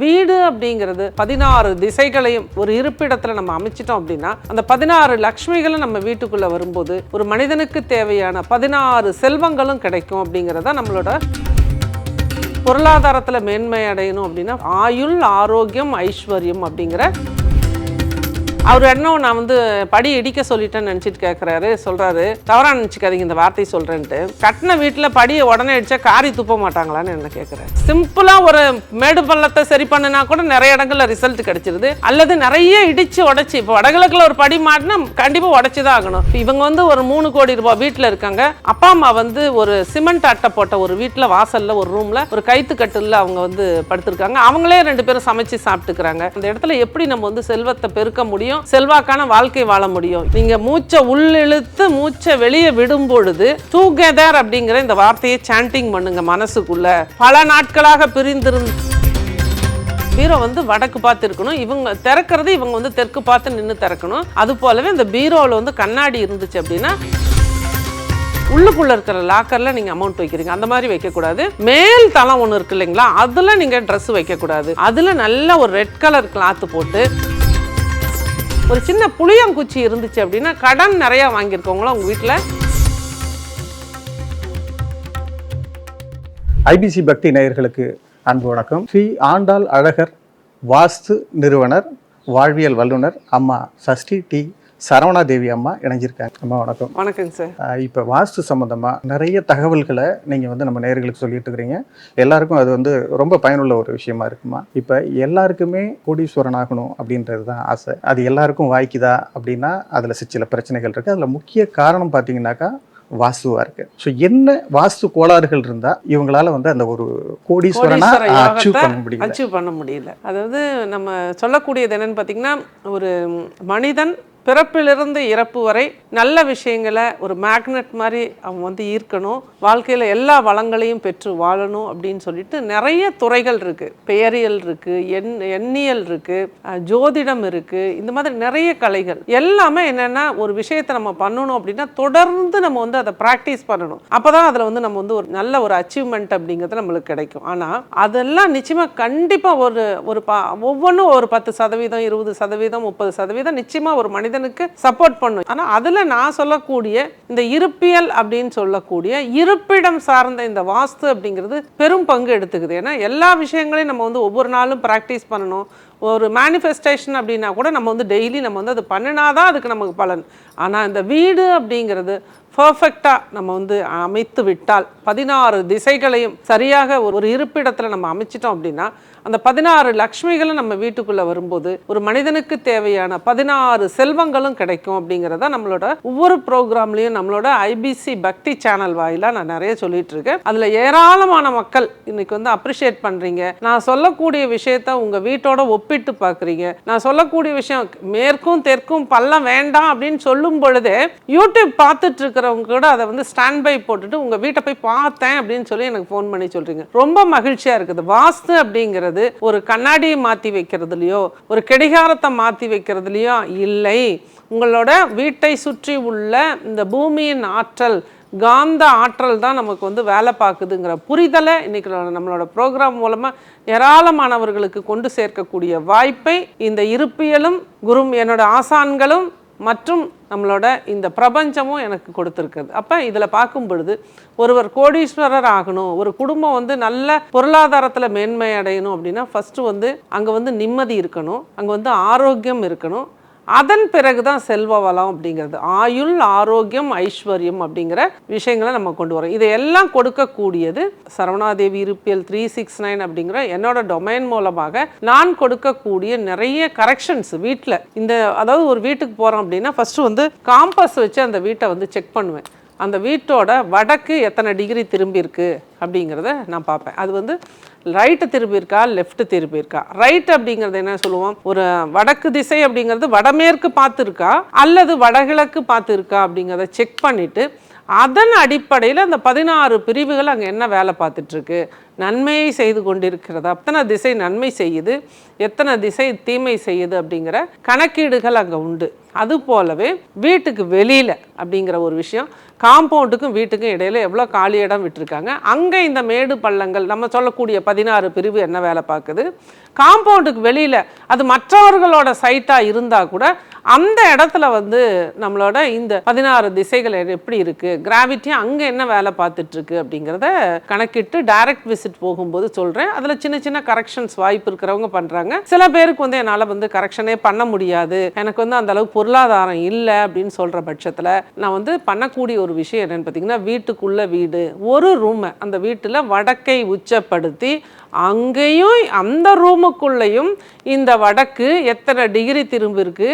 வீடு அப்படிங்கிறது பதினாறு திசைகளையும் ஒரு இருப்பிடத்துல நம்ம அமைச்சிட்டோம் அப்படின்னா அந்த பதினாறு லக்ஷ்மிகளும் நம்ம வீட்டுக்குள்ள வரும்போது ஒரு மனிதனுக்கு தேவையான பதினாறு செல்வங்களும் கிடைக்கும் அப்படிங்கிறத நம்மளோட பொருளாதாரத்துல மேன்மை அடையணும் அப்படின்னா ஆயுள் ஆரோக்கியம் ஐஸ்வர்யம் அப்படிங்கிற அவர் என்ன நான் வந்து படி இடிக்க சொல்லிட்டேன்னு நினச்சிட்டு கேட்குறாரு சொல்கிறாரு தவறாக நினச்சிக்காதீங்க இந்த வார்த்தை சொல்கிறேன்ட்டு கட்டின வீட்டில் படியை உடனே அடித்தா காரி துப்ப மாட்டாங்களான்னு என்ன கேட்குறேன் சிம்பிளாக ஒரு மேடு பள்ளத்தை சரி பண்ணுனா கூட நிறைய இடங்கள்ல ரிசல்ட் கிடைச்சிருது. அல்லது நிறைய இடிச்சு உடச்சி இப்போ வடகிழக்கில் ஒரு படி மாட்டினா கண்டிப்பாக உடச்சி தான் ஆகணும் இவங்க வந்து ஒரு மூணு கோடி ரூபாய் வீட்டில் இருக்காங்க. அப்பா அம்மா வந்து ஒரு சிமெண்ட் அட்டை போட்ட ஒரு வீட்டில் வாசலில் ஒரு ரூமில் ஒரு கைத்து கட்டில் அவங்க வந்து படுத்திருக்காங்க. அவங்களே ரெண்டு பேரும் சமைச்சு சாப்பிட்டுக்கிறாங்க. அந்த இடத்துல எப்படி நம்ம வந்து செல்வத்தை பெருக்க முடியும்? செல்வாக்கான வாழ்க்கை வாழ முடியும். நீங்க மூச்சை உள்ளிழுத்து மூச்சை வெளியே விடும் பொழுது டூகெதர் அப்படிங்கிற இந்த வார்த்தையை சாண்டிங் பண்ணுங்க மனசுக்குள்ள. பல நாட்களாக பிரிந்திருந்து பீரோ வந்து வடக்கு பார்த்து இருக்கணும். இவங்க திறக்கிறது இவங்க வந்து தெற்கு பார்த்து நின்று திறக்கணும். அது போலவே இந்த பீரோவில் வந்து கண்ணாடி இருந்துச்சு அப்படின்னா உள்ளுக்குள்ள இருக்கிற லாக்கர்ல நீங்க அமௌண்ட் வைக்கிறீங்க. அந்த மாதிரி வைக்கக்கூடாது. மேல் தளம் ஒன்று இருக்கு இல்லைங்களா? அதில் நீங்க ட்ரெஸ் வைக்கக்கூடாது. அதில் நல்ல ஒரு ரெட் கலர் கிளாத்து போட்டு ஒரு சின்ன புளியங்குச்சி இருந்துச்சு அப்படின்னா கடன் நிறையா வாங்கியிருக்கவங்களும் உங்கள் வீட்டில் ஐபிசி பக்தி நேயர்களுக்கு அன்பு வணக்கம். ஸ்ரீ ஆண்டாள் அழகர் வாஸ்து நிறுவனர் வாழ்வியல் வல்லுனர் அம்மா சஷ்டி டி சரவணா தேவி அம்மா இணைஞ்சிருக்காங்க. அம்மா வணக்கம். வணக்கங்க சார். இப்ப வாஸ்து சம்பந்தமா நிறைய தகவல்களை நீங்க வந்து நம்ம நேயர்களுக்கு சொல்லிட்டு இருக்கிறீங்க. எல்லாருக்கும் அது வந்து ரொம்ப பயனுள்ள ஒரு விஷயமா இருக்குமா? இப்ப எல்லாருக்குமே கோடீஸ்வரன் ஆகணும் அப்படின்றது தான் ஆசை. அது எல்லாருக்கும் வாய்க்குதா அப்படின்னா அதுல சில பிரச்சனைகள் இருக்கு. அதுல முக்கிய காரணம் பார்த்தீங்கன்னாக்கா வாஸ்துவா இருக்கு. ஸோ என்ன வாஸ்து கோளாறுகள் இருந்தா இவங்களால வந்து அந்த ஒரு கோடீஸ்வரனா கோடீஸ்வர அச்சீவ் பண்ண முடியல. அச்சீவ் பண்ண முடியல. அதாவது நம்ம சொல்லக்கூடியது என்னன்னு பார்த்தீங்கன்னா ஒரு மனிதன் பிறப்பிலிருந்து இறப்பு வரை நல்ல விஷயங்களை ஒரு மேக்னெட் மாதிரி அவன் வந்து ஈர்க்கணும். வாழ்க்கையில் எல்லா வளங்களையும் பெற்று வாழணும் அப்படின்னு சொல்லிட்டு நிறைய துறைகள் இருக்குது பெயரியல் இருக்குது எண் எண்ணியல் இருக்குது ஜோதிடம் இருக்குது இந்த மாதிரி நிறைய கலைகள். எல்லாமே என்னென்னா ஒரு விஷயத்தை நம்ம பண்ணணும் அப்படின்னா தொடர்ந்து நம்ம வந்து அதை ப்ராக்டிஸ் பண்ணணும். அப்போ தான் அதில் வந்து நம்ம வந்து ஒரு நல்ல ஒரு அச்சீவ்மெண்ட் அப்படிங்கிறது நம்மளுக்கு கிடைக்கும். ஆனால் அதெல்லாம் நிச்சயமாக கண்டிப்பாக ஒரு ஒரு பா ஒவ்வொன்றும் ஒரு பத்து சதவீதம் இருபது சதவீதம் முப்பது சதவீதம் நிச்சயமாக ஒரு மனிதனுக்கு சப்போர்ட் பண்ணும். ஆனால் அதில் நான் சொல்லக்கூடிய இந்த இருப்பியல் அப்படின்னு சொல்லக்கூடிய இருப்பிடம் சார்ந்த இந்த வாஸ்து அப்படிங்கிறது பெரும் பங்கு எடுத்துக்குது. ஏன்னா எல்லா விஷயங்களையும் நம்ம வந்து ஒவ்வொரு நாளும் ப்ராக்டிஸ் பண்ணணும். ஒரு மேனிஃபெஸ்டேஷன் அப்படின்னா கூட நம்ம வந்து டெய்லி நம்ம வந்து அது பண்ணினாதான் அதுக்கு நமக்கு பலன். ஆனால் இந்த வீடு அப்படிங்கிறது பர்ஃபெக்டாக நம்ம வந்து அமைத்து விட்டால் பதினாறு திசைகளையும் சரியாக ஒரு ஒரு இருப்பிடத்தில் நம்ம அமைச்சிட்டோம் அப்படின்னா அந்த பதினாறு லக்ஷ்மிகளும் நம்ம வீட்டுக்குள்ளே வரும்போது ஒரு மனிதனுக்கு தேவையான பதினாறு செல்வங்களும் கிடைக்கும் அப்படிங்கிறத நம்மளோட ஒவ்வொரு ப்ரோக்ராம்லையும் நம்மளோட ஐபிசி பக்தி சேனல் வாயிலாக நான் நிறைய சொல்லிட்டு இருக்கேன் அதில் ஏராளமான மக்கள் இன்னைக்கு வந்து அப்ரிஷியேட் பண்ணுறீங்க நான் சொல்லக்கூடிய விஷயத்த உங்கள் வீட்டோட ஒப்பிட்டு பார்க்குறீங்க நான் சொல்லக்கூடிய விஷயம் மேற்கும் தெற்கும் பள்ளம் வேண்டாம் அப்படின்னு சொல்லும் பொழுதே யூடியூப் பார்த்துட்டு இருக்கிறவங்க கூட அதை வந்து ஸ்டாண்ட் பை போட்டுட்டு உங்கள் வீட்டை போய் பார்த்தேன் அப்படின்னு சொல்லி எனக்கு ஃபோன் பண்ணி சொல்கிறீங்க ரொம்ப மகிழ்ச்சியாக இருக்குது. வாஸ்து அப்படிங்கிறது ஒரு கண்ணாடியை மாற்றி வைக்கிறதுலையோ ஒரு கடிகாரத்தை மாற்றி வைக்கிறதுலையோ இல்லை. உங்களோட வீட்டை சுற்றி உள்ள இந்த பூமியின் ஆற்றல் காந்த ஆற்றல் தான் நமக்கு வந்து வேலை பார்க்குதுங்கிற புரிதலை இன்னைக்கு நம்மளோட ப்ரோக்ராம் மூலமாக ஏராளமானவர்களுக்கு கொண்டு சேர்க்கக்கூடிய வாய்ப்பை இந்த இருப்பியலும் குரும் என்னோட ஆசான்களும் மற்றும் நம்மளோட இந்த பிரபஞ்சமும் எனக்கு கொடுத்துருக்குது அப்போ இதில் பார்க்கும் பொழுது ஒருவர் கோடீஸ்வரர் ஆகணும் ஒரு குடும்பம் வந்து நல்ல பொருளாதாரத்தில் மேன்மை அடையணும் அப்படின்னா ஃபஸ்ட்டு வந்து அங்கே வந்து நிம்மதி இருக்கணும் அங்கே வந்து ஆரோக்கியம் இருக்கணும் அதன் பிறகு தான் செல்வ வளம் அப்படிங்கிறது. ஆயுள் ஆரோக்கியம் ஐஸ்வர்யம் அப்படிங்கிற விஷயங்களை நம்ம கொண்டு வரோம். இதையெல்லாம் கொடுக்கக்கூடியது சரவணாதேவி இருப்பியல் த்ரீ சிக்ஸ் நைன் அப்படிங்கிற என்னோட டொமைன் மூலமாக நான் கொடுக்கக்கூடிய நிறைய கரெக்ஷன்ஸ் வீட்டில் இந்த அதாவது ஒரு வீட்டுக்கு போகிறோம் அப்படின்னா ஃபஸ்ட்டு வந்து காம்பஸ் வச்சு அந்த வீட்டை வந்து செக் பண்ணுவேன். அந்த வீட்டோட வடக்கு எத்தனை டிகிரி திரும்பியிருக்கு அப்படிங்கிறத நான் பார்ப்பேன். அது வந்து ரைட்டு திரும்பியிருக்கா லெஃப்ட்டு லெஃப்ட் ரைட் அப்படிங்கிறது என்ன சொல்லுவோம்? ஒரு வடக்கு திசை அப்படிங்கிறது வடமேற்கு பார்த்துருக்கா அல்லது வடகிழக்கு பார்த்துருக்கா அப்படிங்கிறத செக் பண்ணிவிட்டு அதன் அடிப்படையில் அந்த பதினாறு பிரிவுகள் அங்கே என்ன வேலை பார்த்துட்ருக்கு நன்மையை செய்து கொண்டிருக்கிறதா. எத்தனை திசை நன்மை செய்யுது. எத்தனை திசை தீமை செய்யுது அப்படிங்கிற கணக்கீடுகள் அங்கே உண்டு. அது போலவே வீட்டுக்கு வெளியில் அப்படிங்கிற ஒரு விஷயம் காம்பவுண்டுக்கும் வீட்டுக்கும் இடையில எவ்வளோ காலி இடம் விட்டுருக்காங்க. அங்கே இந்த மேடு பள்ளங்கள் நம்ம சொல்லக்கூடிய பதினாறு பிரிவு என்ன வேலை பார்க்குது? காம்பவுண்டுக்கு வெளியில் அது மற்றவர்களோட சைட்டாக இருந்தால் கூட அந்த இடத்துல வந்து நம்மளோட இந்த பதினாறு திசைகள் எப்படி இருக்குது கிராவிட்டி அங்கே என்ன வேலை பார்த்துட்ருக்கு அப்படிங்கிறத கணக்கிட்டு டைரக்ட் விசிட் போகும்போது சொல்கிறேன் அதில் சின்ன சின்ன கரெக்ஷன்ஸ் வாய்ப்பு இருக்கிறவங்க பண்ணுறாங்க சில பேருக்கு வந்து என்னால் வந்து கரெக்ஷனே பண்ண முடியாது. எனக்கு வந்து அந்த அளவுக்கு பொருளாதாரம் இல்லை அப்படின்னு சொல்கிற பட்சத்தில் நான் வந்து பண்ணக்கூடிய ஒரு விஷயம் என்னென்னு பார்த்தீங்கன்னா வீட்டுக்குள்ளே வீடு. ஒரு ரூமை அந்த வீட்டில் வடக்கை உச்சப்படுத்தி அங்கேயும் அந்த ரூமுக்குள்ளேயும் இந்த வடக்கு எத்தனை டிகிரி திரும்பிருக்கு?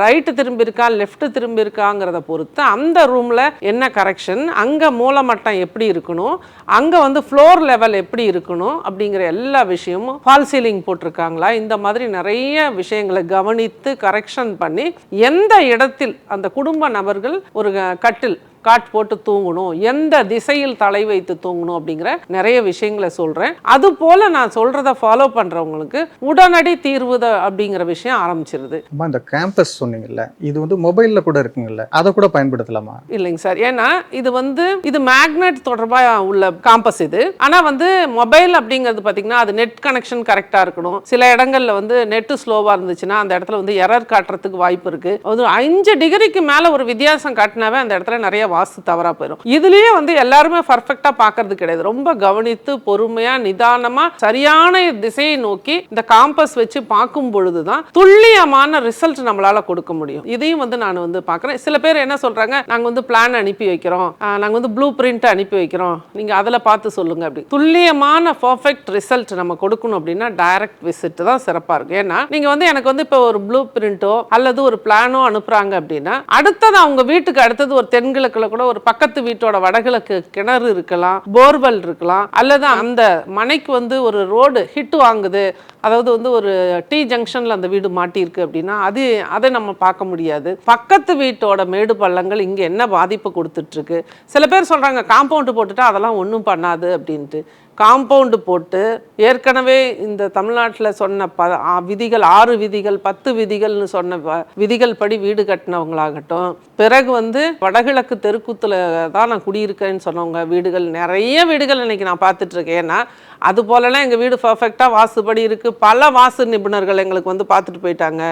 ரைட்டு திரும்பி இருக்கா லெஃப்ட் திரும்பி இருக்காங்கிறத பொறுத்து அந்த ரூமில் என்ன கரெக்ஷன் அங்கே மூலமட்டம் எப்படி இருக்கணும்? அங்கே வந்து ஃப்ளோர் லெவல் எப்படி இருக்கணும்? அப்படிங்கிற எல்லா விஷயமும் ஃபால் சீலிங் போட்டிருக்காங்களா? இந்த மாதிரி நிறைய விஷயங்களை கவனித்து கரெக்ஷன் பண்ணி எந்த இடத்தில் அந்த குடும்ப நபர்கள் ஒரு கட்டில் காட் போட்டு தூங்கணும் எந்த திசையில் தலை வைத்து தூங்கணும் அப்படிங்கிற நிறைய விஷயங்களை சொல்கிறேன் அது போல் நான் சொல்கிறத ஃபாலோ பண்ணுறவங்களுக்கு உடனடி தீர்வு அப்படிங்கிற விஷயம் ஆரம்பிச்சிருது. அம்மா இந்த கேம்பஸ் சொன்னீங்கல்ல இது வந்து மொபைலில் கூட இருக்குங்கல்ல அதை கூட பயன்படுத்தலாமா? இல்லைங்க சார். ஏன்னா இது வந்து இது மேக்னெட் தொடர்பாக உள்ள காம்பஸ் இது. ஆனால் வந்து மொபைல் அப்படிங்கிறது பார்த்தீங்கன்னா அது நெட் கனெக்ஷன் கரெக்டாக இருக்கணும். சில இடங்கள்ல வந்து நெட்டு ஸ்லோவாக இருந்துச்சுன்னா அந்த இடத்துல வந்து எரர் காட்டுறதுக்கு வாய்ப்பு இருக்கு. அது அஞ்சு டிகிரிக்கு மேலே ஒரு வித்தியாசம் காட்டினாவே அந்த இடத்துல நிறைய வாஸ்து தவறாக போயிடும் இதுலயே வந்து எல்லாருமே பர்ஃபெக்டாக பார்க்கறது கிடையாது. ரொம்ப கவனித்து பொறுமையாக நிதானமாக சரியான திசையை நோக்கி இந்த காம்பஸ் வச்சு பார்க்கும் பொழுது தான் துல்லியமான ரிசல்ட் நம்மளால கொடுக்க முடியும். இதையும் வந்து நான் வந்து பார்க்குறேன். சில பேர் என்ன சொல்றாங்க நாங்கள் வந்து பிளான் அனுப்பி வைக்கிறோம். நாங்கள் வந்து ப்ளூ பிரிண்ட் அனுப்பி வைக்கிறோம். நீங்கள் அதில் பார்த்து சொல்லுங்க அப்படி. துல்லியமான பர்ஃபெக்ட் ரிசல்ட் நம்ம கொடுக்கணும் அப்படின்னா டைரக்ட் விசிட் தான் சிறப்பாக இருக்கும். ஏன்னா நீங்கள் வந்து எனக்கு வந்து இப்போ ஒரு ப்ளூ பிரிண்ட்டோ அல்லது ஒரு பிளானோ அனுப்புகிறாங்க அப்படின்னா அடுத்தது அவங்க வீட்டுக்கு அடுத்தது ஒரு தென்கிழக்குல கூட ஒரு பக்கத்து வீட்டோட வடகிழக்கு கிணறு இருக்கலாம் போர்வெல் இருக்கலாம் அல்லது அந்த மனைக்கு வந்து ஒரு ரோடு ஹிட் வாங்குது. அதாவது வந்து ஒரு டி ஜங்ஷன்ல அந்த வீடு மாட்டியிருக்கு அப்படின்னா அது அதை நம்ம பார்க்க முடியாது. பக்கத்து வீட்டோட மேடு பள்ளங்கள் இங்கே என்ன பாதிப்பு கொடுத்துட்டு இருக்கு? சில பேர் சொல்றாங்க காம்பவுண்டு போட்டுட்டா அதெல்லாம் ஒன்றும் பண்ணாது அப்படின்ட்டு. காம்பவுண்டு போட்டு ஏற்கனவே இந்த தமிழ்நாட்டில் சொன்ன ப விதிகள் ஆறு விதிகள் பத்து விதிகள்னு சொன்ன விதிகள் படி வீடு கட்டினவங்களாகட்டும் பிறகு வந்து வடகிழக்கு தெருக்கூத்தில் தான் நான் குடியிருக்கேன்னு சொன்னவங்க வீடுகள் நிறைய வீடுகள் இன்னைக்கு நான் பார்த்துட்ருக்கேன். ஏன்னா அது போலலாம் எங்கள் வீடு பர்ஃபெக்டாக வாசுபடி இருக்குது பல வாசு நிபுணர்கள் எங்களுக்கு வந்து பார்த்துட்டு போயிட்டாங்க.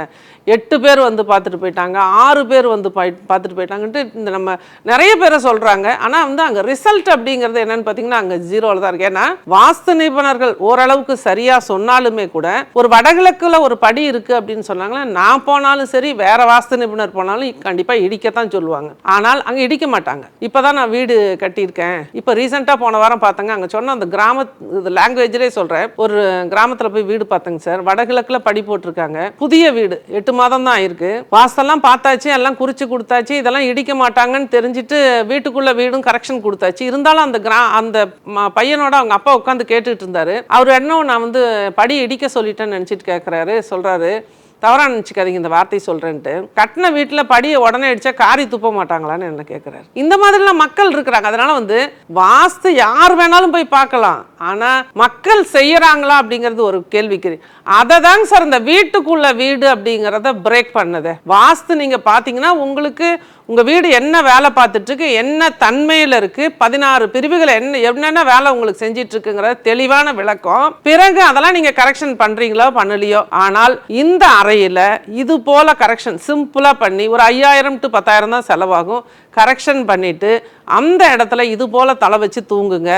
எட்டு பேர் வந்து பார்த்துட்டு போயிட்டாங்க. ஆறு பேர் வந்து பாய்- பார்த்துட்டு போயிட்டாங்கன்ட்டு இந்த நம்ம நிறைய பேரை சொல்கிறாங்க ஆனால் வந்து அங்கே ரிசல்ட் அப்படிங்கிறது என்னென்னு பார்த்தீங்கன்னா அங்கே ஜீரோவில் தான் இருக்கு. ஏன்னா வாஸ்து நிபுணர்கள் ஓரளவுக்கு சரியாக சொன்னாலுமே கூட ஒரு வடகிழக்குல ஒரு படி இருக்குது அப்படின்னு சொன்னாங்கன்னா நான் போனாலும் சரி வேற வாஸ்து நிபுணர் போனாலும் கண்டிப்பாக இடிக்கத்தான் சொல்லுவாங்க. ஆனால் அங்கே இடிக்க மாட்டாங்க. இப்பதான் நான் வீடு கட்டியிருக்கேன். இப்போ ரீசெண்டாக போன வாரம் பார்த்தங்க அங்கே சொன்ன அந்த கிராம லாங்குவேஜ்லேயே சொல்கிறேன் ஒரு கிராமத்தில் போய் வீடு பார்த்தேங்க சார். வடகிழக்கில் படி போட்டிருக்காங்க. புதிய வீடு எட்டு மாதம் தான் ஆயிருக்கு. வாஸ்தெல்லாம் பார்த்தாச்சு எல்லாம் குறிச்சு கொடுத்தாச்சு இதெல்லாம் இடிக்க மாட்டாங்கன்னு தெரிஞ்சுட்டு வீட்டுக்குள்ள வீடும் கரெக்ஷன் கொடுத்தாச்சு. இருந்தாலும் அந்த கிரா அந்த பையனோட அவங்க அப்பா உட்காந்து கேட்டுட்டு இருந்தாரு. அவர் என்ன நான் வந்து படி இடிக்க சொல்லிட்டேன்னு நினச்சிட்டு கேட்குறாரு சொல்கிறாரு தவறாக நினச்சிக்காதீங்க இந்த வார்த்தை சொல்கிறேன்ட்டு கட்டின வீட்டில் படியை உடனே அடித்தா காரி துப்ப மாட்டாங்களான்னு என்ன கேட்குறாரு இந்த மாதிரிலாம் மக்கள் இருக்கிறாங்க. அதனால வந்து வாஸ்து யார் வேணாலும் போய் பார்க்கலாம். ஆனால் மக்கள் செய்கிறாங்களா அப்படிங்கிறது ஒரு கேள்விக்குறி. அதை தாங்க சார் இந்த வீட்டுக்குள்ள வீடு அப்படிங்கிறத பிரேக் பண்ணதே. வாஸ்து நீங்கள் பார்த்தீங்கன்னா உங்களுக்கு உங்கள் வீடு என்ன வேலை பார்த்துட்ருக்கு என்ன தன்மையில் இருக்குது பதினாறு பிரிவுகள் என்ன என்னென்ன வேலை உங்களுக்கு செஞ்சிட்ருக்குங்கிற தெளிவான விளக்கம். பிறகு அதெல்லாம் நீங்கள் கரெக்ஷன் பண்ணுறீங்களோ பண்ணலையோ ஆனால் இந்த அறையில் இது போல் கரெக்ஷன் சிம்பிளாக பண்ணி ஒரு ஐயாயிரம் டு பத்தாயிரம் தான் செலவாகும். கரெக்ஷன் பண்ணிவிட்டு அந்த இடத்துல இது போல் தலை வச்சு தூங்குங்க.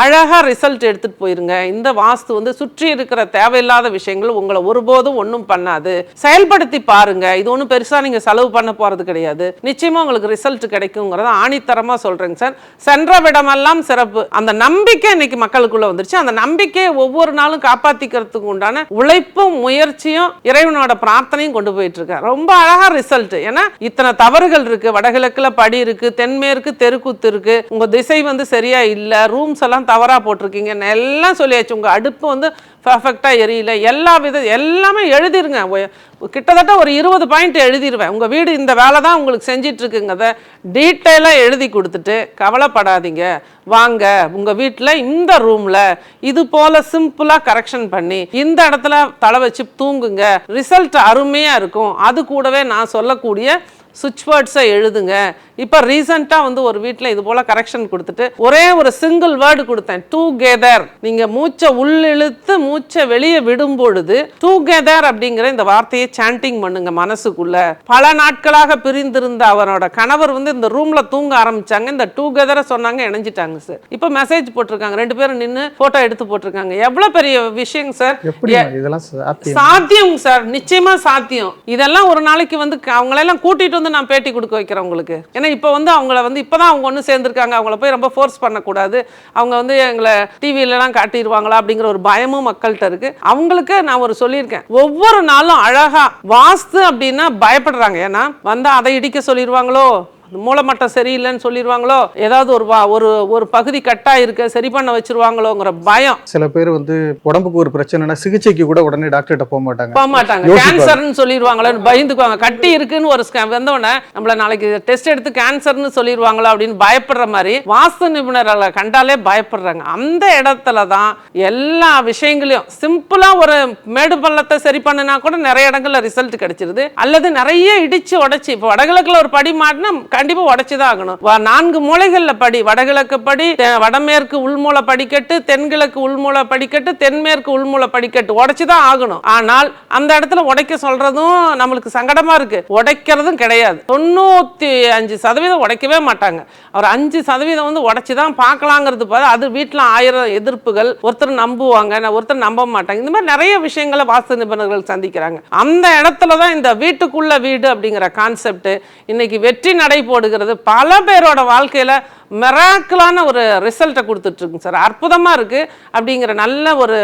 அழகாக ரிசல்ட் எடுத்துகிட்டு போயிருங்க. இந்த வாஸ்து வந்து சுற்றி இருக்கிற தேவையில்லாத விஷயங்கள் உங்களை ஒருபோதும் ஒன்றும் பண்ணாது. செயல்படுத்தி பாருங்கள் இது ஒன்றும் பெருசாக நீங்கள் செலவு பண்ண போகிறது கிடையாது. நிச்சயமாக உங்களுக்கு ரிசல்ட் கிடைக்குங்கிறத ஆணித்தரமாக சொல்கிறேங்க சார். சென்ற விடமெல்லாம் சிறப்பு. அந்த நம்பிக்கை இன்னைக்கு மக்களுக்குள்ளே வந்துருச்சு. அந்த நம்பிக்கையை ஒவ்வொரு நாளும் காப்பாற்றிக்கிறதுக்கு உண்டான உழைப்பும் முயற்சியும் இறைவனோட பிரார்த்தனையும் கொண்டு போயிட்டு இருக்கேன் ரொம்ப அழகா ரிசல்ட் ஏன்னா இத்தனை தவறுகள் இருக்கு. வடகிழக்குல படி இருக்கு. தென்மேற்கு தெருக்கூத்து இருக்குது இருக்கு. உங்க திசை வந்து சரியா இல்லை. ரூம்ஸ் எல்லாம் தவறாக போட்டிருக்கீங்க. எல்லாம் சொல்லியாச்சு. உங்க அடுப்பு வந்து பர்ஃபெக்டாக எரியல. எல்லா வித எல்லாமே எழுதிருங்க. கிட்டத்தட்ட ஒரு இருபது பாயிண்ட் எழுதிடுவேன் உங்கள் வீடு இந்த வேலை தான் உங்களுக்கு செஞ்சிட்ருக்குங்கிறத டீட்டெயிலாக எழுதி கொடுத்துட்டு கவலைப்படாதீங்க. வாங்க உங்கள் வீட்டில் இந்த ரூமில் இது போல் சிம்பிளாக கரெக்ஷன் பண்ணி இந்த இடத்துல தலை வச்சு தூங்குங்க. ரிசல்ட் அருமையாக இருக்கும். அது கூடவே நான் சொல்லக்கூடிய சுவிட்ச் வேர்ட்ஸை எழுதுங்க. இப்போ ரீசெண்டாக வந்து ஒரு வீட்டில் இது போல் கரெக்ஷன் கொடுத்துட்டு ஒரே ஒரு சிங்கிள் வேர்டு கொடுத்தேன் டுகெதர் நீங்கள் மூச்சை உள்ளிழுத்து மூச்சை வெளியே விடும் பொழுது டுகெதர் அப்படிங்கிற இந்த வார்த்தையை சாண்டிங் பண்ணுங்க மனசுக்குள்ள. பல நாட்களாக பிரிந்திருந்த அவனோட கணவர் வந்து இந்த ரூம்ல தூங்க ஆரம்பிச்சாங்க. இந்த டுகெதரை சொன்னாங்க இணைஞ்சிட்டாங்க சார் இப்போ மெசேஜ் போட்டிருக்காங்க. ரெண்டு பேரும் நின்று ஃபோட்டோ எடுத்து போட்டிருக்காங்க. எவ்வளோ பெரிய விஷயங்க சார் சாத்தியம்? சார் நிச்சயமா சாத்தியம். இதெல்லாம் ஒரு நாளைக்கு வந்து அவங்களெல்லாம் கூட்டிட்டு வந்து நான் பேட்டி கொடுக்க வைக்கிறேன் உங்களுக்கு. ஏன்னா இப்போ வந்து அவங்கள வந்து இப்பதான் அவங்க ஒன்று சேர்ந்துருக்காங்க. அவங்கள போய் ரொம்ப ஃபோர்ஸ் பண்ணக்கூடாது. அவங்க வந்து எங்களை டிவிலலாம் காட்டிடுவாங்களா அப்படிங்கிற ஒரு பயமும் மக்கள்கிட்ட இருக்கு. அவங்களுக்கு நான் ஒரு சொல்லியிருக்கேன். ஒவ்வொரு நாளும் அழகா வாஸ்து அப்படின்னா பயப்படுறாங்க. ஏன்னா வந்தால் அதை இடிக்க சொல்லிடுவாங்களோ மூலமட்டம் சரியில்லைன்னு சொல்லிடுவாங்களோ? ஏதாவது ஒரு ஒரு ஒரு பகுதி கட்டா இருக்கு சரி பண்ண வச்சிருவாங்களோங்கிற பயம். சில பேர் வந்து உடம்புக்கு ஒரு பிரச்சனைனா சிகிச்சைக்கு கூட உடனே டாக்டர்கிட்ட போக மாட்டாங்க. போக மாட்டாங்க. கேன்சர்னு சொல்லிடுவாங்களேன்னு பயந்துக்குவாங்க. கட்டி இருக்குன்னு ஒரு ஸ்கேன் வந்தோடனே நம்மள நாளைக்கு டெஸ்ட் எடுத்து கேன்சர்னு சொல்லிடுவாங்களோ அப்படின்னு பயப்படுற மாதிரி வாஸ்து நிபுணர்களை கண்டாலே பயப்படுறாங்க. அந்த இடத்துல தான் எல்லா விஷயங்களையும் சிம்பிளா ஒரு மேடு பள்ளத்தை சரி பண்ணுனா கூட நிறைய இடங்கள்ல ரிசல்ட் கிடைச்சிருது. அல்லது நிறைய இடிச்சு உடைச்சு. இப்போ வடகிழக்குல ஒரு படி மாட்டினா கண்டிப்பா உடச்சி தான் ஆகணும் நான்கு மூலைகள்ல படி வடகிழக்கு படி வடமேற்கு உள்மூல படிக்கட்டு தென்கிழக்கு உள்மூல படிக்கட்டு தென்மேற்கு உள்மூல படிக்கட்டு உடச்சி தான் ஆகணும். ஆனால் அந்த இடத்துல உடைக்க சொல்றதும் நம்மளுக்கு சங்கடமா இருக்கு. உடைக்கிறதும் கிடையாது. தொண்ணூத்தி அஞ்சு சதவீதம் உடைக்கவே மாட்டாங்க. ஒரு அஞ்சு சதவீதம் வந்து உடைச்சி தான் பார்க்கலாங்கிறது பார்த்து அது வீட்டில் ஆயிரம் எதிர்ப்புகள் ஒருத்தர் நம்புவாங்க ஒருத்தர் நம்ப மாட்டாங்க இந்த மாதிரி நிறைய விஷயங்களை வாஸ்து நிபுணர்கள் சந்திக்கிறாங்க. அந்த இடத்துல தான் இந்த வீட்டுக்குள்ள வீடு அப்படிங்கிற கான்செப்ட் இன்னைக்கு வெற்றி நடை போடுகிறது. பல பேரோட வாழ்க்கையில மெராக்கிளான ஒரு ரிசல்ட்டை கொடுத்துட்டு இருக்குங்க சார். அற்புதமா இருக்கு. அப்படிங்கிற நல்ல ஒரு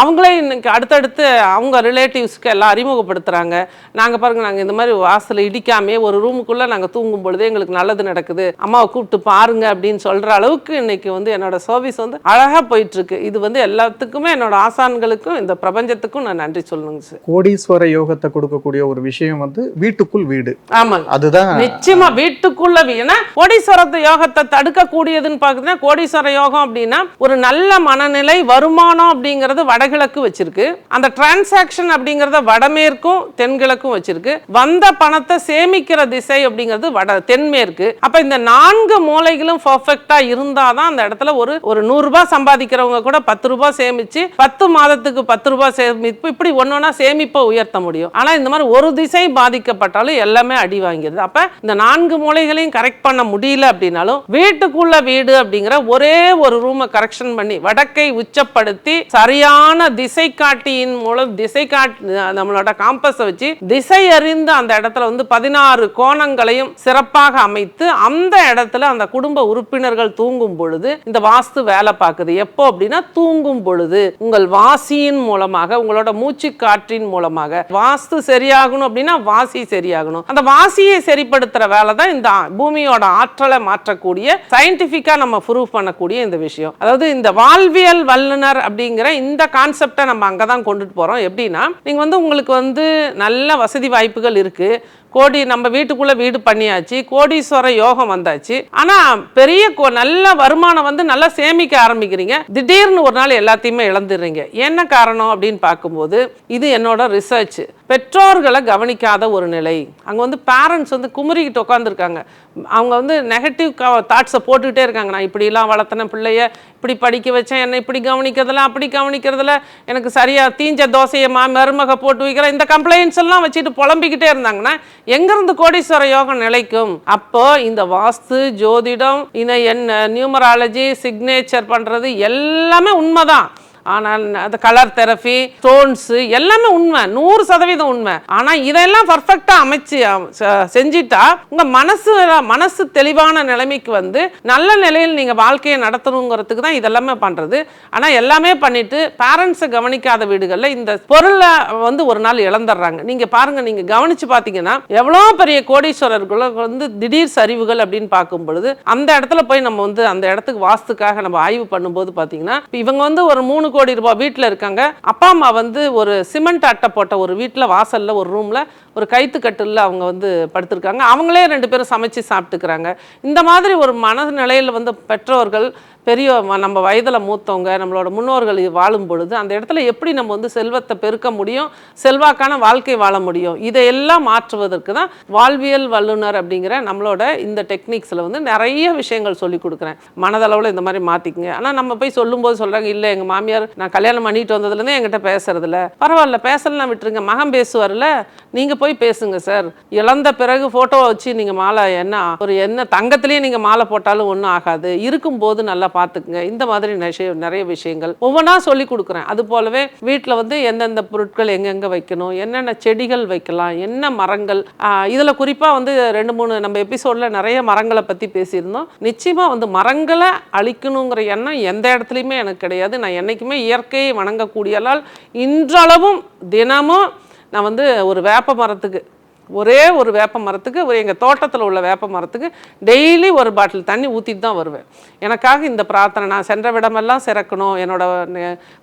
அவங்களே இன்னைக்கு அடுத்தடுத்து அவங்க ரிலேட்டிவ்ஸ்க்கு எல்லாம் அறிமுகப்படுத்துறாங்க. நாங்க பாருங்க நாங்க இந்த மாதிரி வாசல இடிக்காமே ஒரு ரூமுக்குள்ள நாங்க தூங்கும் பொழுது எங்களுக்கு நல்லது நடக்குது. அம்மாவை கூப்பிட்டு பாருங்க அப்படின்னு சொல்ற அளவுக்கு இன்னைக்கு வந்து என்னோட சர்வீஸ் வந்து அழகா போயிட்டு இருக்கு இது வந்து எல்லாத்துக்குமே என்னோட ஆசான்களுக்கும் இந்த பிரபஞ்சத்துக்கும் நான் நன்றி சொல்லணுங்க சார். கோடீஸ்வர யோகத்தை கொடுக்கக்கூடிய ஒரு விஷயம் வந்து வீட்டுக்குள் வீடு. ஆமாங்க. அதுதான் நிச்சயமா வீட்டுக்குள்ள ஏன்னா கோடீஸ்வரத்து யோகத்தை தடுக்கக்கூடியதுன்னு பார்த்தீங்கன்னா கோடீஸ்வர யோகம் அப்படின்னா ஒரு நல்ல மனநிலை வருமானம் அப்படிங்கிறது வடகிழக்கு வச்சிருக்கு. அந்த டிரான்சாக்ஷன் அப்படிங்கிறத வடமேற்கும் தென்கிழக்கும் வச்சிருக்கு. வந்த பணத்தை சேமிக்கிற திசை அப்படிங்கிறது வட தென்மேற்கு. அப்ப இந்த நான்கு மூலைகளும் பர்ஃபெக்டா இருந்தாதான் அந்த இடத்துல ஒரு ஒரு நூறு ரூபாய் சம்பாதிக்கிறவங்க கூட பத்து ரூபாய் சேமிச்சு பத்து மாதத்துக்கு பத்து ரூபாய் சேமிப்பு இப்படி ஒன்னொன்னா சேமிப்பை உயர்த்த முடியும். ஆனா இந்த மாதிரி ஒரு திசை பாதிக்கப்பட்டாலும் எல்லாமே அடி வாங்கிடுது. அப்ப இந்த நான்கு மூலை மூலைகளையும் கரெக்ட் பண்ண முடியல அப்படின்னாலும் வீட்டுக்குள்ள வீடு அப்படிங்கிற ஒரே ஒரு ரூமை கரெக்ஷன் பண்ணி வடக்கை உச்சப்படுத்தி சரியான திசை காட்டியின் மூலம் திசை காட்டி நம்மளோட காம்பஸை வச்சு திசை அறிந்து அந்த இடத்துல வந்து பதினாறு கோணங்களையும் சிறப்பாக அமைத்து அந்த இடத்துல அந்த குடும்ப உறுப்பினர்கள் தூங்கும் பொழுது இந்த வாஸ்து வேலை பார்க்குது. எப்போ அப்படின்னா தூங்கும் பொழுது. உங்கள் வாசியின் மூலமாக உங்களோட மூச்சு காற்றின் மூலமாக. வாஸ்து சரியாகணும் அப்படின்னா வாசி சரியாகணும். அந்த வாசியை சரிப்படுத்துற வேலை தான் இந்த பூமியோட ஆற்றலை மாற்றக்கூடிய சயின்டிஃபிக்காக நம்ம ப்ரூவ் பண்ணக்கூடிய இந்த விஷயம். அதாவது இந்த வாழ்வியல் வல்லுனர் அப்படிங்கிற இந்த கான்செப்டை நம்ம அங்கே தான் கொண்டுட்டு போகிறோம் எப்படின்னா நீங்கள் வந்து உங்களுக்கு வந்து நல்ல வசதி வாய்ப்புகள் இருக்கு. கோடி நம்ம வீட்டுக்குள்ள வீடு பண்ணியாச்சு கோடீஸ்வர யோகம் வந்தாச்சு. ஆனா பெரிய கோ- நல்ல வருமானம் வந்து நல்லா சேமிக்க ஆரம்பிக்கிறீங்க. திடீர்னு ஒரு நாள் எல்லாத்தையுமே இழந்துடுறீங்க. என்ன காரணம் அப்படின்னு பார்க்கும்போது இது என்னோட ரிசர்ச் பெற்றோர்களை கவனிக்காத ஒரு நிலை. அங்கே வந்து பேரண்ட்ஸ் வந்து குமுறிக்கிட்டு உட்காந்துருக்காங்க அவங்க வந்து நெகட்டிவ் தாட்ஸை போட்டுக்கிட்டே இருக்காங்க. நான் இப்படிலாம் வளர்த்தின பிள்ளைய இப்படி படிக்க வச்சேன் என்னை இப்படி கவனிக்கிறதுல அப்படி கவனிக்கிறதுல எனக்கு சரியாக தீஞ்ச தோசையை மா மருமக போட்டு வைக்கிறேன் இந்த கம்ப்ளைண்ட்ஸ் எல்லாம் வச்சுட்டு புலம்பிக்கிட்டே இருந்தாங்கன்னா எங்கேருந்து கோடீஸ்வர யோகம் நிலைக்கும்? அப்போ இந்த வாஸ்து ஜோதிடம் இந்த என்ன நியூமராலஜி சிக்னேச்சர் பண்ணுறது எல்லாமே உண்மைதான். ஆனால் அந்த கலர் தெரபி ஸ்டோன்ஸ் எல்லாமே உண்மை நூறு சதவீதம் உண்மை. ஆனால் இதெல்லாம் பர்ஃபெக்டாக அமைச்சு செஞ்சிட்டா உங்கள் மனசு மனசு தெளிவான நிலைமைக்கு வந்து நல்ல நிலையில் நீங்கள் வாழ்க்கையை நடத்தணுங்கிறதுக்கு தான் இதெல்லாமே பண்ணுறது ஆனால் எல்லாமே பண்ணிட்டு பேரண்ட்ஸை கவனிக்காத வீடுகளில் இந்த பொருளை வந்து ஒரு நாள் இழந்துடுறாங்க நீங்கள் பாருங்கள் நீங்கள் கவனிச்சு பார்த்தீங்கன்னா எவ்வளோ பெரிய கோடீஸ்வரர்கள் வந்து திடீர் சரிவுகள் அப்படின்னு பார்க்கும் பொழுது அந்த இடத்துல போய் நம்ம வந்து அந்த இடத்துக்கு வாஸ்துக்காக நம்ம ஆய்வு பண்ணும்போது பார்த்தீங்கன்னா இவங்க வந்து ஒரு மூணு கோடி ரூபாய் வீட்டில் இருக்காங்க. அப்பா அம்மா வந்து ஒரு சிமெண்ட் அட்டை போட்ட ஒரு வீட்டில் வாசல்ல ஒரு ரூம்ல ஒரு கைத்து அவங்க வந்து படுத்திருக்காங்க. அவங்களே ரெண்டு பேரும் சமைச்சு சாப்பிட்டுக்கிறாங்க. இந்த மாதிரி ஒரு மனநிலையில் வந்து பெற்றோர்கள் பெரிய நம்ம வயதில் மூத்தவங்க நம்மளோட முன்னோர்கள் வாழும் பொழுது அந்த இடத்துல எப்படி நம்ம வந்து செல்வத்தை பெருக்க முடியும் செல்வாக்கான வாழ்க்கை வாழ முடியும் இதையெல்லாம் மாற்றுவதற்கு தான் வாழ்வியல் வல்லுனர் அப்படிங்கிற நம்மளோட இந்த டெக்னிக்ஸில் வந்து நிறைய விஷயங்கள் சொல்லி கொடுக்குறேன். மனதளவில் இந்த மாதிரி மாற்றிக்குங்க ஆனால் நம்ம போய் சொல்லும்போது சொல்கிறாங்க இல்லை எங்கள் மாமியார் நான் கல்யாணம் பண்ணிட்டு வந்ததுலேருந்து என்கிட்ட பேசுறதில்ல. பரவாயில்ல பேசலாம் விட்டுருங்க. மகன் பேசுவார்ல நீங்கள் போய் பேசுங்க சார். இழந்த பிறகு ஃபோட்டோவை வச்சு நீங்கள் மாலை என்ன ஒரு என்ன தங்கத்திலேயே நீங்கள் மாலை போட்டாலும் ஒன்றும் ஆகாது. இருக்கும்போது நல்லா பார்த்துக்குங்க. இந்த மாதிரி நிறைய நிறைய விஷயங்கள். ஒவ்வொன்றா சொல்லி கொடுக்குறேன். அது போலவே வீட்டில் வந்து எந்தெந்த பொருட்கள் எங்கெங்கே வைக்கணும் என்னென்ன செடிகள் வைக்கலாம் என்ன மரங்கள். இதில் குறிப்பாக வந்து ரெண்டு மூணு நம்ம எபிசோடில் நிறைய மரங்களை பற்றி பேசியிருந்தோம். நிச்சயமாக வந்து மரங்களை அழிக்கணுங்கிற எண்ணம் எந்த இடத்துலையுமே எனக்கு கிடையாது. நான் என்றைக்குமே இயற்கையை வணங்கக்கூடியலால் இன்றளவும் தினமும் நான் வந்து ஒரு வேப்ப மரத்துக்கு ஒரே ஒரு வேப்ப மரத்துக்கு ஒரு எங்கள் தோட்டத்தில் உள்ள வேப்ப மரத்துக்கு டெய்லி ஒரு பாட்டில் தண்ணி ஊற்றிட்டு தான் வருவேன். எனக்காக இந்த பிரார்த்தனை நான் சென்ற விடமெல்லாம் சிறக்கணும். என்னோட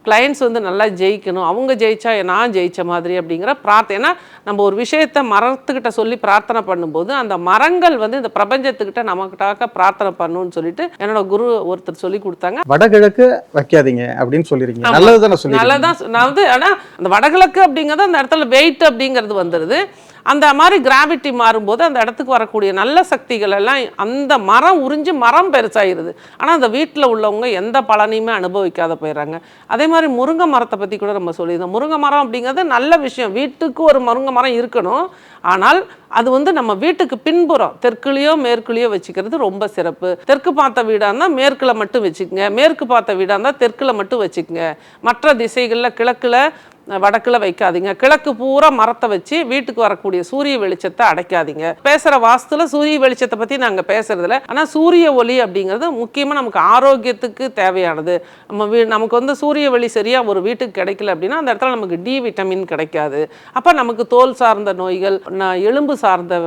கிளைண்ட்ஸ் வந்து நல்லா ஜெயிக்கணும். அவங்க ஜெயிச்சா நான் ஜெயிச்ச மாதிரி அப்படிங்கிற பிரார்த்தனை. நம்ம ஒரு விஷயத்தை மரத்துக்கிட்ட சொல்லி பிரார்த்தனை பண்ணும்போது அந்த மரங்கள் வந்து இந்த பிரபஞ்சத்துக்கிட்ட நமக்கிட்டாக பிரார்த்தனை பண்ணணும்னு சொல்லிட்டு என்னோட குரு ஒருத்தர் சொல்லி கொடுத்தாங்க. வடகிழக்கு வைக்காதீங்க அப்படின்னு சொல்லிருக்கீங்க. நல்லது தானே சொல்லி நல்லதான் நான் வந்து ஆனால் அந்த வடகிழக்கு அப்படிங்கிறது அந்த இடத்துல வெயிட் அப்படிங்கிறது வந்துடுது அந்த மாதிரி கிராவிட்டி மாறும்போது அந்த இடத்துக்கு வரக்கூடிய நல்ல சக்திகள் எல்லாம் அந்த மரம் உறிஞ்சு மரம் பெருசாகிடுது ஆனால் அந்த வீட்டில் உள்ளவங்க எந்த பலனையுமே அனுபவிக்காத போயிடுறாங்க அதே மாதிரி முருங்கை மரத்தை பற்றி கூட நம்ம சொல்லியிருந்தோம். முருங்கை மரம் அப்படிங்கிறது நல்ல விஷயம். வீட்டுக்கு ஒரு முருங்கை மரம் இருக்கணும். ஆனால் அது வந்து நம்ம வீட்டுக்கு பின்புறம் தெற்குலேயோ மேற்குலேயோ வச்சுக்கிறது ரொம்ப சிறப்பு. தெற்கு பார்த்த வீடாக இருந்தால் மேற்குல மட்டும் வச்சுக்கோங்க. மேற்கு பார்த்த வீடாக இருந்தால் தெற்குல மட்டும் வச்சுக்கோங்க. மற்ற திசைகளில் கிழக்கில் வடக்குல வைக்காதீங்க. கிழக்கு பூரா மரத்தை வச்சு வீட்டுக்கு வரக்கூடிய சூரிய வெளிச்சத்தை அடைக்காதீங்க. பேசுகிற வாஸ்துல சூரிய வெளிச்சத்தை பற்றி நாங்கள் பேசுறதில்ல. ஆனால் சூரிய ஒளி அப்படிங்கிறது முக்கியமாக நமக்கு ஆரோக்கியத்துக்கு தேவையானது. நம்ம வீ நமக்கு வந்து சூரிய ஒளி சரியாக ஒரு வீட்டுக்கு கிடைக்கல அப்படின்னா அந்த இடத்துல நமக்கு டி விட்டமின் கிடைக்காது. அப்போ நமக்கு தோல் சார்ந்த நோய்கள் எலும்பு சார்ந்த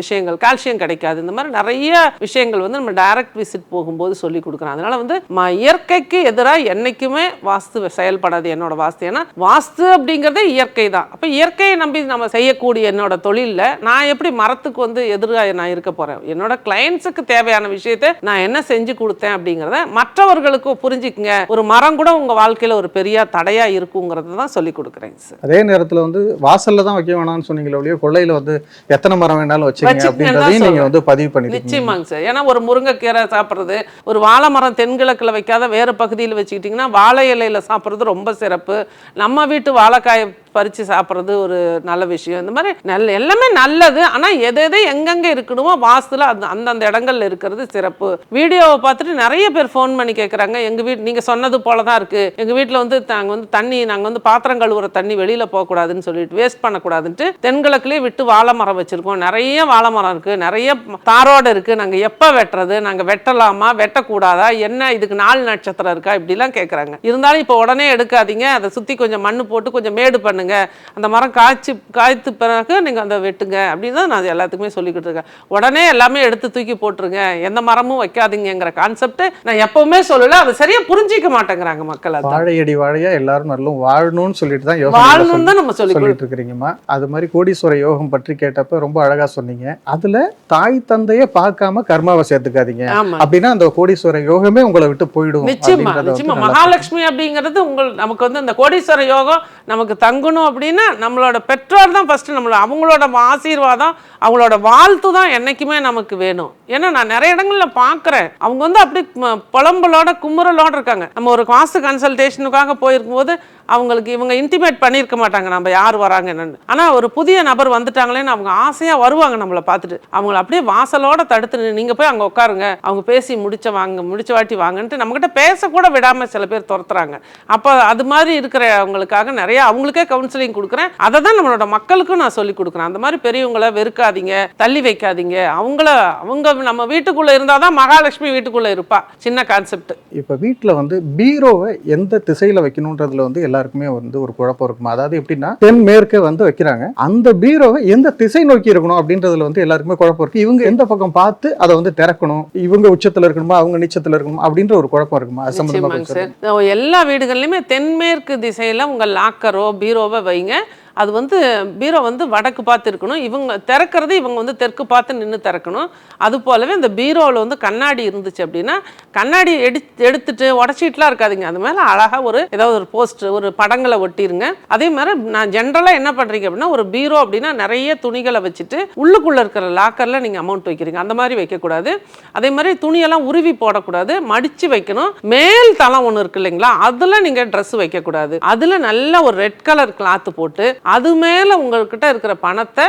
விஷயங்கள் கால்சியம் கிடைக்காது. இந்த மாதிரி நிறைய விஷயங்கள் வந்து நம்ம டைரக்ட் விசிட் போகும்போது சொல்லி கொடுக்குறோம் அதனால வந்து ம இயற்கைக்கு எதிராக என்றைக்குமே வாஸ்து செயல்படாது என்னோட வாஸ்து. ஏன்னா வாஸ்து அப்படிங்கிறதே இயற்கை தான். அப்போ இயற்கையை நம்பி நம்ம செய்யக்கூடிய என்னோட தொழிலில் நான் எப்படி மரத்துக்கு வந்து எதிராக நான் இருக்க போகிறேன் என்னோட கிளையண்ட்ஸுக்கு தேவையான விஷயத்தை நான் என்ன செஞ்சு கொடுத்தேன் அப்படிங்கிறத மற்றவர்களுக்கு புரிஞ்சுக்குங்க. ஒரு மரம் கூட உங்கள் வாழ்க்கையில் ஒரு பெரிய தடையாக இருக்குங்கிறத தான் சொல்லி கொடுக்குறேன் சார் அதே நேரத்துல வந்து வாசல்ல தான் வைக்க வேணாம்னு சொன்னீங்களே ஒழிய கொள்ளையில வந்து எத்தனை மரம் வேணாலும் வச்சுக்கங்க அப்படின்றதையும் நீங்க சொல்றேன். வந்து பதிவு பண்ணிருக்கீங்க நிச்சயமாங்க சார் ஏன்னா ஒரு முருங்கைக்கீரை சாப்பிட்றது ஒரு வாழை மரம் தென்கிழக்கில் வைக்காத வேறு பகுதியில் வச்சுக்கிட்டிங்கன்னா வாழை இலையில சாப்பிட்றது ரொம்ப சிறப்பு. நம்ம வீட்டு வாழைக்காயை பறித்து சாப்பிட்றது ஒரு நல்ல விஷயம். இந்த மாதிரி நல்ல எல்லாமே நல்லது. ஆனால் எது எதை எங்கெங்கே இருக்கணுமோ வாஸ்துல அந்த அந்தந்த இடங்கள்ல இருக்கிறது சிறப்பு. வீடியோவை பார்த்துட்டு நிறைய பேர் ஃபோன் பண்ணி கேட்குறாங்க எங்கள் வீட் நீங்கள் சொன்னது போல தான் இருக்குது எங்கள் வீட்டில் வந்து நாங்கள் வந்து தண்ணி நாங்கள் வந்து பாத்திரம் கழுவுற தண்ணி வெளியில் போகக்கூடாதுன்னு சொல்லிட்டு வேஸ்ட் பண்ணக்கூடாதுன்ட்டு தென்கிழக்குலேயே விட்டு வாழை மரம் வச்சுருக்கோம். நிறைய வாழை மரம் இருக்குது நிறைய தாரோடு இருக்குது நாங்கள் எப்போ வெட்டுறது? நாங்கள் வெட்டலாமா? வெட்டக்கூடாதா? என்ன? இதுக்கு நாலு நட்சத்திரம் இருக்கா? இப்படிலாம் கேட்குறாங்க இருந்தாலும் இப்போ உடனே எடுக்காதீங்க. அதை சுற்றி கொஞ்சம் மண்ணு போட்டு கொஞ்சம் மேடு பண்ணுங்க. அந்த மரம் காய்ச்சி காய்த்து பிறகு நீங்கள் அந்த வெட்டுங்க. அப்படின்னு தான் நான் எல்லாத்துக்குமே சொல்லிக்கிட்டு இருக்கேன். உடனே எல்லாமே எடுத்து தூக்கி போட்டுருங்க. எந்த மரமும் வைக்காதீங்கங்கிற கான்செப்ட் நான் எப்பவுமே சொல்லல. அதை சரியா புரிஞ்சிக்க மாட்டேங்கிறாங்க மக்கள் அது வாழையடி வாழையா எல்லாரும் நல்லா வாழணும்னு சொல்லிட்டு தான் வாழணும் தான் நம்ம சொல்லி சொல்லிட்டு இருக்கிறீங்கம்மா. அது மாதிரி கோடீஸ்வர யோகம் பற்றி கேட்டப்ப ரொம்ப அழகா சொன்னீங்க. அதுல தாய் தந்தைய பார்க்காம கர்மாவை சேர்த்துக்காதீங்க. அப்படின்னா அந்த கோடீஸ்வர யோகமே உங்களை விட்டு போயிடும் நிச்சயமா நிச்சயமா. மகாலட்சுமி அப்படிங்கிறது உங்கள் நமக்கு வந்து இந்த கோடீஸ்வர யோகம் நமக்கு தங்கணும் அப்படின்னா நம்மளோட பெற்றோர் தான் ஃபஸ்ட்டு நம்மளோட அவங்களோட ஆசீர்வாதம் அவங்களோட வாழ்த்து தான் என்னைக்குமே நமக்கு வேணும். ஏன்னா நான் நிறைய இடங்கள்ல பார்க்குறேன் அவங்க வந்து அப்படி புலம்பலோட குமுறலோட இருக்காங்க. நம்ம ஒரு காசு கன்சல்டேஷனுக்காக போயிருக்கும் போது அவங்களுக்கு இவங்க இன்டிமேட் பண்ணியிருக்க மாட்டாங்க. நம்ம யார் வராங்க என்னன்னு ஆனால் ஒரு புதிய நபர் வந்துட்டாங்களேன்னு அவங்க ஆசையாக வருவாங்க நம்மளை பார்த்துட்டு. அவங்கள அப்படியே வாசலோட தடுத்து நீங்கள் போய் அங்கே உட்காருங்க. அவங்க பேசி முடிச்ச வாங்க முடிச்ச வாட்டி வாங்கன்ட்டு நம்மக்கிட்ட பேசக்கூட விடாமல் சில பேர் துரத்துறாங்க. அப்போ அது மாதிரி இருக்கிறவங்களுக்காக நிறைய அவங்களுக்கே கவுன்சிலிங் கொடுக்குறேன். அதை தான் நம்மளோட மக்களுக்கும் நான் சொல்லி கொடுக்குறேன். அந்த மாதிரி பெரியவங்களை வெறுக்காதீங்க தள்ளி வைக்காதீங்க. அவங்கள அவங்க நம்ம வீட்டுக்குள்ளே இருந்தால் தான் மகாலட்சுமி வீட்டுக்குள்ளே இருப்பா. சின்ன கான்செப்ட் இப்போ வீட்டில் வந்து பீரோவை எந்த திசையில் வைக்கணுன்றதுல வந்து எல்லாருக்குமே வந்து ஒரு குழப்பம் இருக்குமா? அதாவது எப்படின்னா தென் மேற்கே வந்து வைக்கிறாங்க. அந்த பீரோவை எந்த திசை நோக்கி இருக்கணும் அப்படின்றதுல வந்து எல்லாருக்குமே குழப்பம் இருக்கு. இவங்க எந்த பக்கம் பார்த்து அதை வந்து திறக்கணும்? இவங்க உச்சத்தில் இருக்கணுமா? அவங்க நிச்சயத்தில் இருக்கணுமா? அப்படின்ற ஒரு குழப்பம் இருக்குமா? அது சம்பந்தமா நிச்சயமாங்க கொஞ்சம் சார். எல்லா வீடுகள்லையுமே தென்மேற்கு திசையில் உங்கள் லாக்கரோ பீரோவை வைங்க. அது வந்து பீரோ வந்து வடக்கு பார்த்து இருக்கணும் இவங்க திறக்கிறது இவங்க வந்து தெற்கு பார்த்து நின்று திறக்கணும். அது போலவே இந்த பீரோவில் வந்து கண்ணாடி இருந்துச்சு அப்படின்னா கண்ணாடி எடு எடுத்துட்டு உடச்சிட்டுலாம் இருக்காதீங்க. அது மேலே அழகாக ஒரு ஏதாவது ஒரு போஸ்டர் ஒரு படங்களை ஒட்டிருங்க. அதே மாதிரி நான் ஜென்ரலாக என்ன பண்ணுறீங்க அப்படின்னா ஒரு பீரோ அப்படின்னா நிறைய துணிகளை வச்சுட்டு உள்ளுக்குள்ளே இருக்கிற லாக்கரில் நீங்கள் அமௌண்ட் வைக்கிறீங்க. அந்த மாதிரி வைக்கக்கூடாது. அதே மாதிரி துணியெல்லாம் உருவி போடக்கூடாது. மடித்து வைக்கணும். மேல் தளம் ஒன்று இருக்கு இல்லைங்களா? அதில் நீங்கள் ட்ரெஸ் வைக்கக்கூடாது. அதில் நல்ல ஒரு ரெட் கலர் கிளாத்து போட்டு அது மேலே உங்கள்கிட்ட இருக்கிற பணத்தை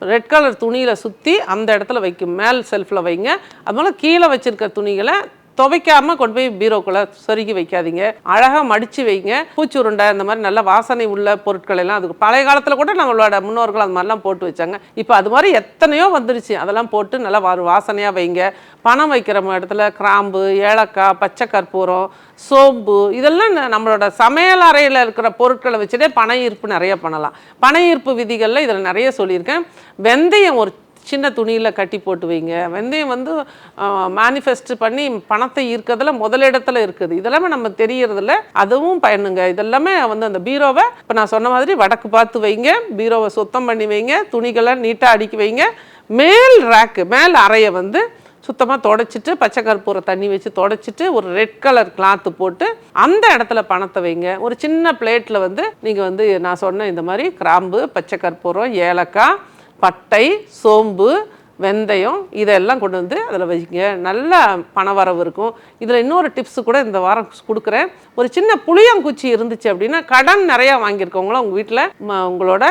ரெட் கலர் துணியில் சுற்றி அந்த இடத்துல வைக்கும் மேல் செல்ஃபில் வைங்க. அது போல் கீழே வச்சுருக்க துணிகளை துவைக்காம கொண்டு போய் பீரோக்குள்ளே சொருகி வைக்காதீங்க. அழகாக மடித்து வைங்க. பூச்சி உருண்டை இந்த மாதிரி நல்ல வாசனை உள்ள பொருட்கள் எல்லாம் அதுக்கு பழைய காலத்தில் கூட நம்மளோட முன்னோர்கள் அந்த மாதிரிலாம் போட்டு வச்சாங்க. இப்போ அது மாதிரி எத்தனையோ வந்துருச்சு. அதெல்லாம் போட்டு நல்லா வா- வாசனையாக வைங்க. பணம் வைக்கிற இடத்துல கிராம்பு ஏலக்காய் பச்சை கற்பூரம் சோம்பு இதெல்லாம் நம்மளோட சமையல் அறையில் இருக்கிற பொருட்களை வச்சுட்டே பண ஈர்ப்பு நிறைய பண்ணலாம். பண ஈர்ப்பு விதிகளில் இதில் நிறைய சொல்லியிருக்கேன். வெந்தயம் ஒரு சின்ன துணியில் கட்டி போட்டு வைங்க. வெந்தயம் வந்து மேனிஃபெஸ்ட் பண்ணி பணத்தை ஈர்க்கிறதுல முதலிடத்துல இருக்குது. இதெல்லாமே நம்ம தெரியறதில்ல. அதுவும் பயனுங்க. இதெல்லாமே வந்து அந்த பீரோவை இப்போ நான் சொன்ன மாதிரி வடக்கு பார்த்து வைங்க. பீரோவை சுத்தம் பண்ணி வைங்க. துணிகளை நீட்டாக அடுக்கி வைங்க. மேல் ரேக்கு மேல் அறையை வந்து சுத்தமாக தொடச்சிட்டு பச்சை கற்பூரை தண்ணி வச்சு தொடச்சிட்டு ஒரு ரெட் கலர் கிளாத்து போட்டு அந்த இடத்துல பணத்தை வைங்க. ஒரு சின்ன பிளேட்டில் வந்து நீங்கள் வந்து நான் சொன்ன இந்த மாதிரி கிராம்பு பச்சை கற்பூரம் ஏலக்காய் பட்டை சோம்பு வெந்தயம் இதெல்லாம் கொண்டு வந்து அதில் வைங்க நல்ல பணவரவு இருக்கும். இதில் இன்னொரு டிப்ஸு கூட இந்த வாரம் கொடுக்குறேன். ஒரு சின்ன புளியங்குச்சி இருந்துச்சு அப்படின்னா கடன் நிறையா வாங்கியிருக்கவங்களும் உங்கள் வீட்டில் உங்களோட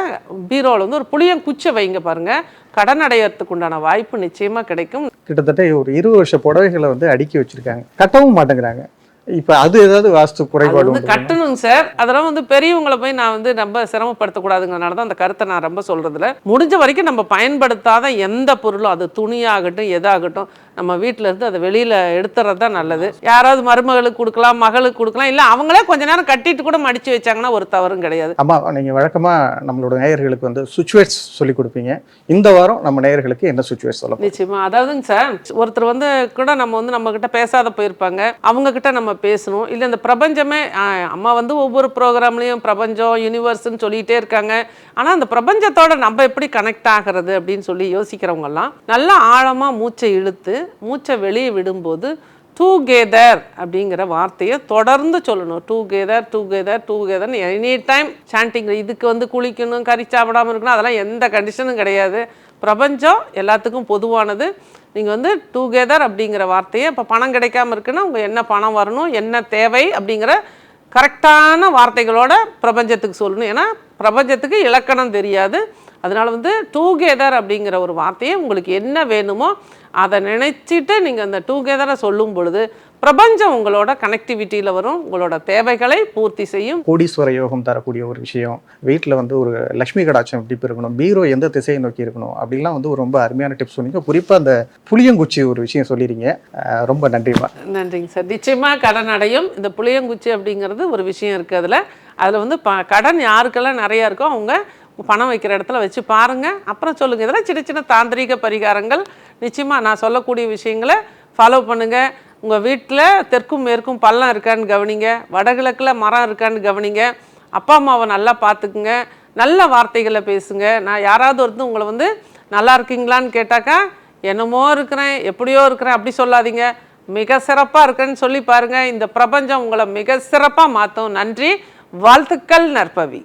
பீரோவில் வந்து ஒரு புளியங்குச்சை வைங்க பாருங்கள் கடன் அடையறதுக்கு உண்டான வாய்ப்பு நிச்சயமாக கிடைக்கும். கிட்டத்தட்ட ஒரு இருபது வருஷ புடவைகளை வந்து அடுக்கி வச்சுருக்காங்க. கட்டவும் மாட்டேங்கிறாங்க. இப்போ அது ஏதாவது வாஸ்து குறைபாடு வந்து கட்டணுங்க சார். அதெல்லாம் வந்து பெரியவங்களை போய் நான் வந்து ரொம்ப சிரமப்படுத்தக்கூடாதுங்கிறனால தான் அந்த கருத்தை நான் ரொம்ப சொல்றதுல முடிஞ்ச வரைக்கும் நம்ம பயன்படுத்தாத எந்த பொருளும் அது துணியாகட்டும் எதாகட்டும் நம்ம வீட்டில இருந்து அதை வெளியில எடுத்துறது தான் நல்லது. யாராவது மருமகளுக்கு கொடுக்கலாம் மகளுக்கு கொடுக்கலாம் இல்லை அவங்களே கொஞ்ச நேரம் கட்டிட்டு கூட மடிச்சு வச்சாங்கன்னா ஒரு தவறும் கிடையாது. அம்மா நீங்கள் வழக்கமாக நம்மளோட நேயர்களுக்கு வந்து சுச்சுவேட்ஸ் சொல்லி கொடுப்பீங்க. இந்த வாரம் நம்ம நேயர்களுக்கு என்ன சுச்சுவேட்ஸ் சொல்ல போறோம்? நிச்சயமா. அதாவதுங்க சார் ஒருத்தர் வந்து கூட நம்ம வந்து நம்ம கிட்ட பேசாத போயிருப்பாங்க. அவங்க கிட்ட நம்ம பேசணும். இல்லை இந்த பிரபஞ்சமே அம்மா வந்து ஒவ்வொரு ப்ரோக்ராம்லையும் பிரபஞ்சம் யூனிவர்ஸ்னு சொல்லிகிட்டே இருக்காங்க. ஆனால் அந்த பிரபஞ்சத்தோட நம்ம எப்படி கனெக்ட் ஆகிறது அப்படின்னு சொல்லி யோசிக்கிறவங்கெல்லாம் நல்லா ஆழமாக மூச்சை இழுத்து மூச்சை வெளியே விடும்போது டூகெதர் அப்படிங்கிற வார்த்தையை தொடர்ந்து சொல்லணும். டூகெதர் டூகெதர் டூகெதர்னு எனி டைம் சாண்டிங் இதுக்கு வந்து குளிக்கணும் கறி சாப்பிடாம இருக்கணும் அதெல்லாம் எந்த கண்டிஷனும் கிடையாது. பிரபஞ்சம் எல்லாத்துக்கும் பொதுவானது. நீங்கள் வந்து டூகெதர் அப்படிங்கிற வார்த்தையை இப்போ பணம் கிடைக்காம இருக்குன்னா உங்கள் என்ன பணம் வரணும் என்ன தேவை அப்படிங்கிற கரெக்டான வார்த்தைகளோட பிரபஞ்சத்துக்கு சொல்லணும். ஏன்னா பிரபஞ்சத்துக்கு இலக்கணம் தெரியாது. அதனால வந்து டூகெதர் அப்படிங்கிற ஒரு வார்த்தையை உங்களுக்கு என்ன வேணுமோ அதை நினைச்சிட்டு நீங்கள் அந்த டூகெதரை சொல்லும் பொழுது பிரபஞ்சம் உங்களோட கனெக்டிவிட்டியில் வரும் உங்களோட தேவைகளை பூர்த்தி செய்யும். கோடீஸ்வர யோகம் தரக்கூடிய ஒரு விஷயம். வீட்டில் வந்து ஒரு லக்ஷ்மி கடாட்சம் எப்படி இருக்கணும் பீரோ எந்த திசையை நோக்கி இருக்கணும் அப்படிலாம் வந்து ஒரு ரொம்ப அருமையான டிப்ஸ் சொன்னீங்க. குறிப்பாக அந்த புளியங்குச்சி ஒரு விஷயம் சொல்லிடுங்க ரொம்ப நன்றிம்மா. நன்றிங்க சார். நிச்சயமாக கடன் அடையும். இந்த புளியங்குச்சி அப்படிங்கிறது ஒரு விஷயம் இருக்குது அதில். அதில் வந்து ப கடன் யாருக்கெல்லாம் நிறையா இருக்கோ அவங்க பணம் வைக்கிற இடத்துல வச்சு பாருங்கள் அப்புறம் சொல்லுங்கள் இதெல்லாம் சின்ன சின்ன தாந்திரீக பரிகாரங்கள். நிச்சயமாக நான் சொல்லக்கூடிய விஷயங்களை ஃபாலோ பண்ணுங்கள் உங்கள் வீட்டில் தெற்கும் மேற்கும் பள்ளம் இருக்கான்னு கவனிங்க. வடகிழக்கில் மரம் இருக்கான்னு கவனிங்க. அப்பா அம்மாவை நல்லா பார்த்துக்குங்க. நல்ல வார்த்தைகளை பேசுங்க. நான் யாராவது ஒருத்தர் உங்களை வந்து நல்லா இருக்கீங்களான்னு கேட்டாக்கா என்னமோ இருக்கிறேன் எப்படியோ இருக்கிறேன் அப்படி சொல்லாதீங்க. மிக சிறப்பாக இருக்கேன்னு சொல்லி பாருங்கள் இந்த பிரபஞ்சம் உங்களை மிக சிறப்பாக மாற்றும் நன்றி. வாழ்த்துக்கள் நற்பவி.